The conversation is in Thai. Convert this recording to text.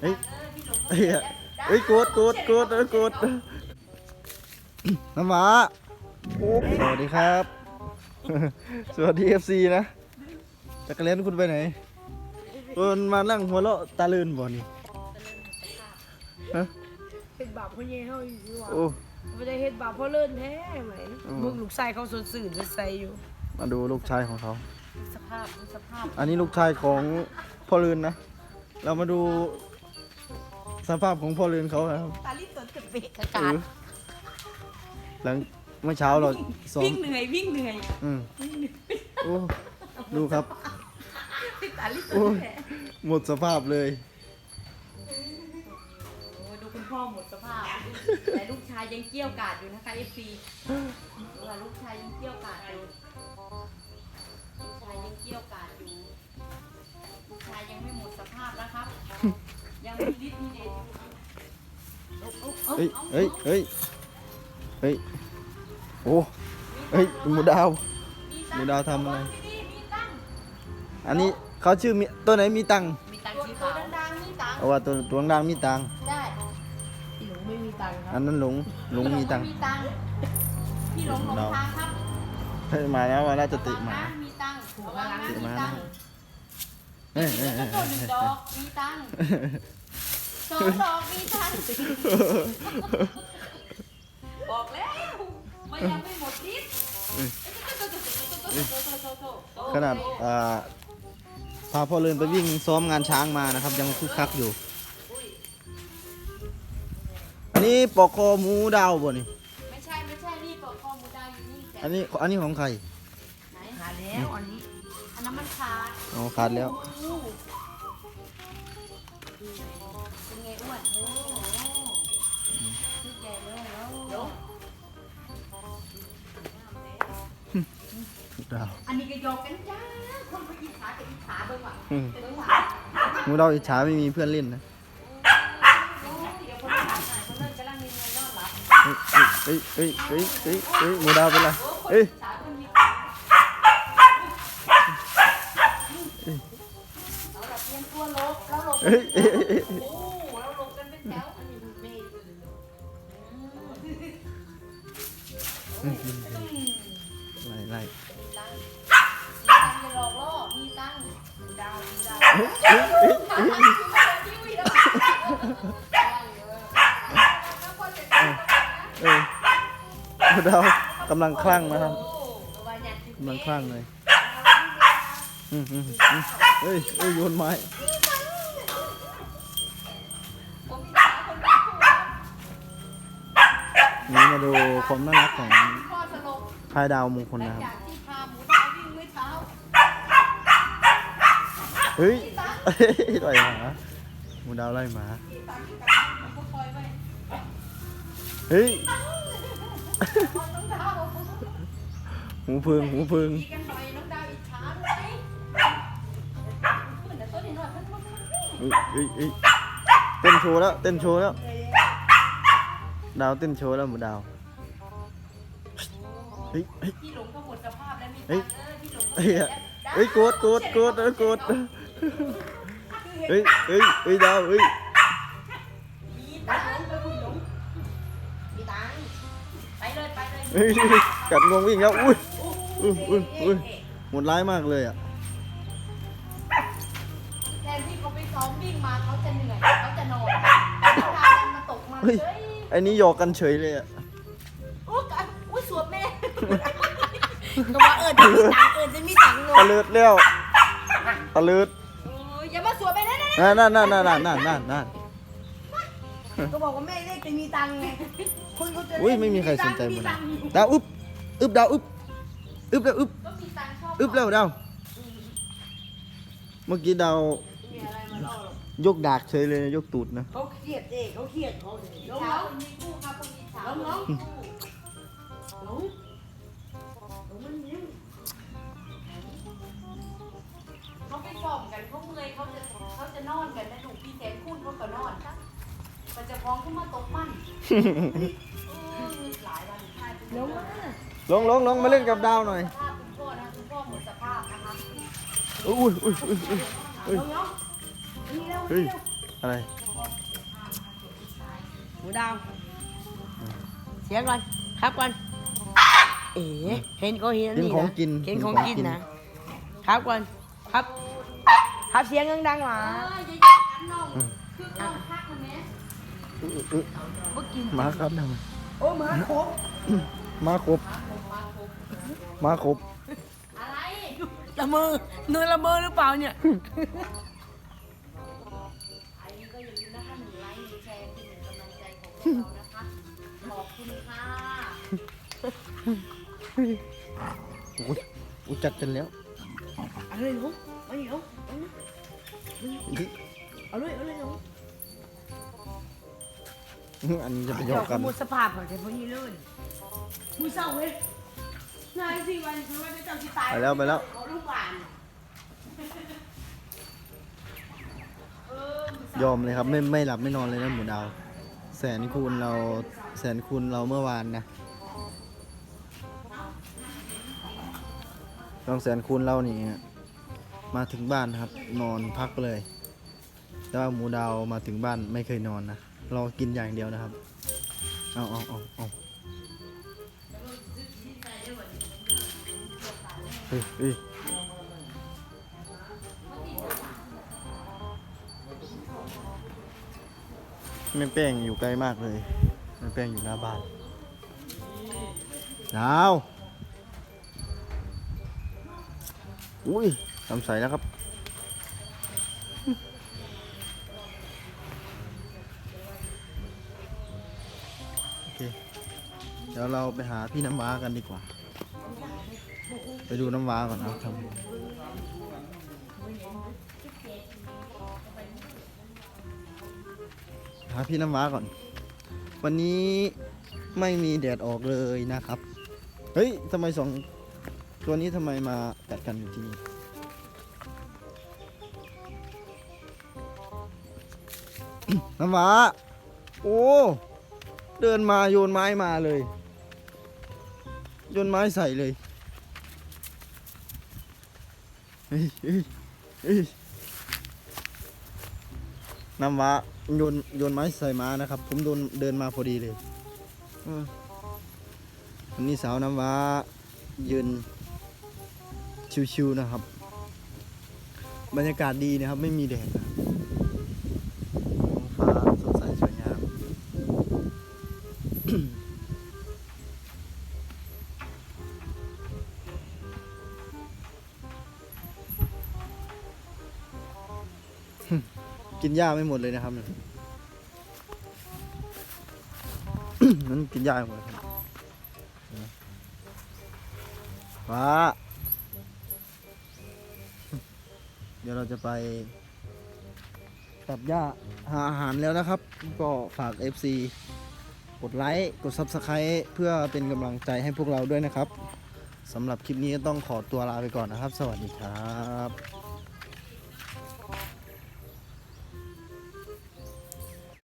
เฮ้ยเฮ้ยเฮ้ยโกดโกดโกดเออโกดน้ำหมาสวัสดีครับ สวัสดีเอฟซีนะจักรเล่นคุณไปไหนคุณมานั่งหัวเราะตาลื่นบ่นี่ฮะเป็นบาปพ่อเย่เฮาอยู่ดีว่าโอ้ไม่ได้เฮ็ดบาปพ่อเลิ่นแท้ไหมอืมมึงลูกชายเขาสดสื่นสดใสอยู่ มาดูลูกชายของเขาสภาพสภาพ อันนี้ลูกชายของพ่อลืนนะ เรามาดู สภาพของพ่อลืนเขานะครับ ตาลิตนจะเบะอาเอกาศอหลังเมื่อเช้าเราซ้อมวิ่งเหนื่อยวิ่งเหนื่อยอืมโอ้ดูครับ ตาลิตโอ้นยแท้หมดสภาพเลย โอ้ยดูคุณพ่อหมดสภาพ แต่ลูกชายยังเกรี้ยวกราดอยู่นะคะเอฟซีว่าลูกชายยังเกรี้ยวกราดอยู่ลูกชายยังเกรี้ยวกราดอยู่ลูกชายยังไม่หมดสภาพนะครับ ยังมีฤทธิ์มีเดชเฮ้ยเฮ้ยเฮ้ยเฮ้ยโอ้เฮ้ยหมูดาวตังค์มีดาวทำอะไร อันนี้เขาชื่อมีตัวไหนมีตังค์มีตังค์สีขาวดังๆมีตังเอาว่าตัวตัวดังมีตังค์ได้พี่หลงไม่มีตังค์คอัรับนนั้นหลงหลงมีตังค์ พี่หลงหลงทางครับเฮ้ยมาแล้วมาแล้วจะติมา มีตังค์ถูกแล้วนะมีตังค์ มีตั้งยค์เฮ้ยหนึ่งดอกมีตังค์สองดอกมีตังค์บอกแล้วมันยังไม่หมดฤทธิ์ขนาดอ่าพาพ่อเลินไปวิ่งซ้อมงานช้างมานะครับ ยังคึกคักอยู่ อันนี้ปอกคอหมูดาวบ่นี่ไม่ใช่ไม่ใช่นี่ปอกคอหมูดาวอยู่นี่แต่อันนี้อันนี้ของใครไหนหาแล้วอันนี้ อันนั้นมันขาดอ๋อขาดแล้ว อู้เป็นไงอ้วนโอ้โหชุดใหญ่เลยแล้วดาวอันนี้ก็หยอกกันจ้า คนไปอิจฉากับอิจฉาเบิ่งว่ะอืมเบิ่งว่ะหมูดาวอิจฉาไม่มีเพื่อนเล่นนะโอ้ยเดี๋ยวคนไปถามหน่อยคนเลิกกำลังมีเงินนอนหลับเฮ้ยเฮ้ยเฮ้ยเฮ้ยเฮ้ยเฮ้ยหมูดาวเป็นไรโอ้คนเฮ้ยอิจฉาคนมีเอ เฮ้ยเฮ้โอ้แล้วลงกันเป็นแถวอันนี้เมย์อืมไล่ไล่มีตังค์มีตังค์อย่หลอกล่อมีตังค์ดาวมีดาวเฮ้ยเฮ้ยเฮ้ยเฮ้ยทีวีแล้วแล้วคนจะเอ้ยหมูดาวกำลังคลั่งนะครับกำลังคลั่งเลยอืมอืมอืมเฮ้ยเฮ้ยโยนไม้ ดูความน่ารักของพ่อสลบพายดาวมงคลหลันะครับ จากที่พาหมูดาววิ่งเมื่อเช้าเฮ้ยเฮ้ยไล่หมาหมูดาวไล่หมา ที่ตังค์กับเขาคอยไว้เฮ้ย เอาน้องดาวหูพึ่งหูพึ่งดีกันหน่อยน้องดาวอิจฉาด้วยเหมือนแต่ต้นนิดหน่อยเพิ่งมาเฮ้ยเฮ้ยเฮ้ยเต้นโชว์แล้ว เต้นโชว์แล้ว ดาวเต้นโชว์แล้วหมูดาว เฮ้ยเฮ้ย พี่หลงก็หมดสภาพแล้วมีเฮ้ตัยงค์เออพี่หลงเฮ้ยอะเฮ้ยโกดโกดโกดเออโกดเฮ้ยเฮ้ยเฮ้ยดาวเฮ้ยมีตังค์ไปคุณหลงมีตังค์ไปเลยไปเลยเฮ้ยเฮ้ยกัดงวงวิ่งแล้วอุ้ยอุ้ยอุ้ยอุ้ยหมดร้ายมากเลยอะแทนที่เขาไปซ้อมวิ่งมาเขาจะเหนื่อยเขาจะนอนเขาพากันมาตกมาเฮ้ยเฮ้ย ไอ้นี้หยอกกันเฉยเลยอะโอ้กันอุ้ยสวมแม่ก็ว่าเออจะมีตังค์เออจะมีตังค์เนตะอะเลิดแล้วตะเลิดโอ้ยอย่ามาสวมไปนะนะนั่นนั่นนั่นนั่นนั่นนั่นนั่น ก็บอกว่าแม่เรียกจะมีตังค์ไงคนเขาจะอุ้ยไม่มีใครสนใจหมดตังค์อยู่ดาวอึบอึบดาวอึบอึบแล้วอึบก็มีตังค์ชอบอึบแล้วดาวเมื่อกี้ดาวมีอะไรมาล่อหรอก ยกดากเฉยเลยนะยกตูดนะ เขาเครียดเองเขาเครียดเขาเลยน้องเช้าน้องคนมีคู่ครับคนมีเช้าน้องคนมีคู่น้องน้องมันยิ้มเขาไปซ้อมกันเขาเมื่อยเขาจะเขาจะนอนกันนะลูกพี่แสนคุณเขาก็นอนครับมันจะพ้องขึ้นมาตกมันเออหลายวันใช่คุณน้องมาลงลงลงมาเล่นกับดาวหน่อยสภาพคุณพ่อนะคุณพ่อหมดสภาพนะคะอุ้ยอุ้ยอุ้ยอุ้ยน้องน้องนี่ เร็วเฮ้ยนี่เร็วอะไรอ๋อหมูดาวเสียงก่อน ครับก่อน เอ๋เห็นก็เห็นเห็นนี่ของนะกินเห็นของเห็นของกินกิน นะครับก่อน ครับ ครับเสียงดังๆหเอวาออย่าแยกกันน้องคือเอาพักมันแม่อื้ออื้อบ่กินมาครับนะโอ้หมาครบมาครบ มาครบอะไรละเมอเนื้อละเมอหรือเปล่าเนี่ย เรานะคะ ขอบคุณค่ะอุ๊ยอุยจัดกันแล้วเอาเลยน้องเอาเลยน้องเอาเลยเอาเลยน้องอันนี้จะไปหยเดี๋อยวกขกัน โมยสภาพของเจ้าพวกนี้เลยมือเศร้าเว้ยนายสิวันคือว่าเจ้าสิตายไปแล้วไปแล้ว เอาลูกหลานยอมเลยครับ ไม่ไม่หลับไม่นอนเลยนะหมูดาว แสนคูณเราแสนคูณเราเมื่อวานนะลองแสนคูณเรานี่มาถึงบ้านครับ นอนพักเลย แต่ว่าหมูดาวมาถึงบ้านไม่เคยนอนนะรอกินอย่างเดียวนะครับ เอาเอาเอาเอาเฮ้ย เฮ้ยแม่แป้งอยู่ไกลมากเลยแม่แป้งอยู่หน้าบ้านดาวอุ้ยทำใสแล้วครับโอเคเดี๋ยวเราไปหาพี่น้ำว้ากันดีกว่า ไปดูน้ำว้าก่อนนะครัาพี่น้ำว้าก่อน วันนี้ไม่มีแดดออกเลยนะครับ เฮ้ยทำไมสองตัวนี้ทำไมมากัดกันอยู่ที่นี่น้ำว้า โอ้ เดินมาโยนไม้มาเลย โยนไม้ใส่เลย เฮ้ยเฮ้ยเฮ้ย น้ำว้าโยนโยนไม้ใส่ม้านะครับ ผมโดนเดินมาพอดีเลยวันนี้สาวน้ำว้ายืนชิวๆนะครับ บรรยากาศดีนะครับ ไม่มีแดดนะ นหญ้าไม่หมดเลยนะครับนั่นกินหญ้าหมดว้าเดี๋ยวเราจะไปตัดหญ้าหาอาหารแล้วนะครับ ก็ฝาก FC กดไลค์กด Subscribe เพื่อเป็นกำลังใจให้พวกเราด้วยนะครับสำหรับคลิปนี้ก็ต้องขอตัวลาไปก่อนนะครับ สวัสดีครับ